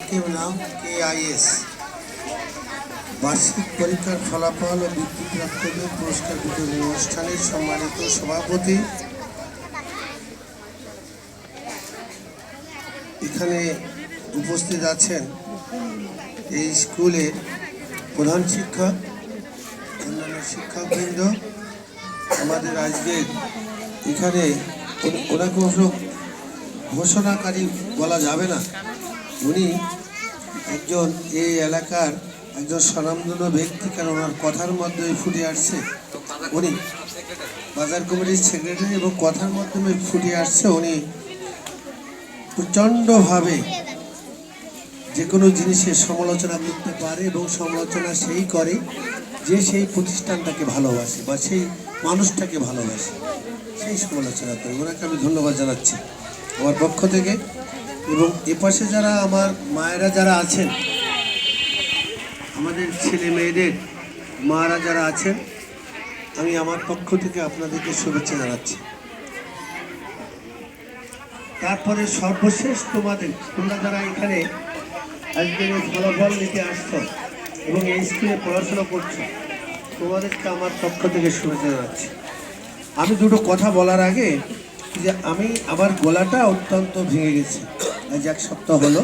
নাম কেআইএস বার্ষিক পরীক্ষার ফলাফল ও বৃত্তিপ্রাপ্তদের পুরস্কার বিতরণ অনুষ্ঠানে সম্মানিত সভাপতি। এখানে উপস্থিত আছেন এই স্কুলের প্রধান শিক্ষক, অন্যান্য শিক্ষকবৃন্দ। আমাদের আজকে এখানে ওন- ওনাকে ঘোষণাকারী বলা যাবে না। উনি একজন এই এলাকার একজন স্বনামধন্য ব্যক্তি, কারণ ওনার কথার মাধ্যমে ফুটে আসছে। উনি বাজার কমিটির সেক্রেটারি এবং কথার মাধ্যমে ফুটে আসছে। উনি প্রচণ্ডভাবে যে কোনো জিনিসের সমালোচনা করতে পারে এবং সমালোচনা সেই করে যে সেই প্রতিষ্ঠানটাকে ভালোবাসে বা সেই মানুষটাকে ভালোবাসে। সেই সমালোচনা করে। ওনাকে আমি ধন্যবাদ জানাচ্ছি। আমার পক্ষ থেকে এবং এপাশে যারা আমার মায়েরা যারা আছেন, আমাদের ছেলে মেয়েদের মারা যারা আছেন, আমি আমার পক্ষ থেকে আপনাদেরকে শুভেচ্ছা জানাচ্ছি। তারপরে সর্বশেষ তোমাদের, তোমরা যারা এখানে আজকে এই ফলাফল নিতে আসছো এবং এই স্কুলে পড়াশোনা করছ, তোমাদেরকে আমার পক্ষ থেকে শুভেচ্ছা জানাচ্ছি। আমি দুটো কথা বলার আগে যে আমি, আমার গলাটা অত্যন্ত ভেঙে গেছে। আজ এক সপ্তাহ হলো।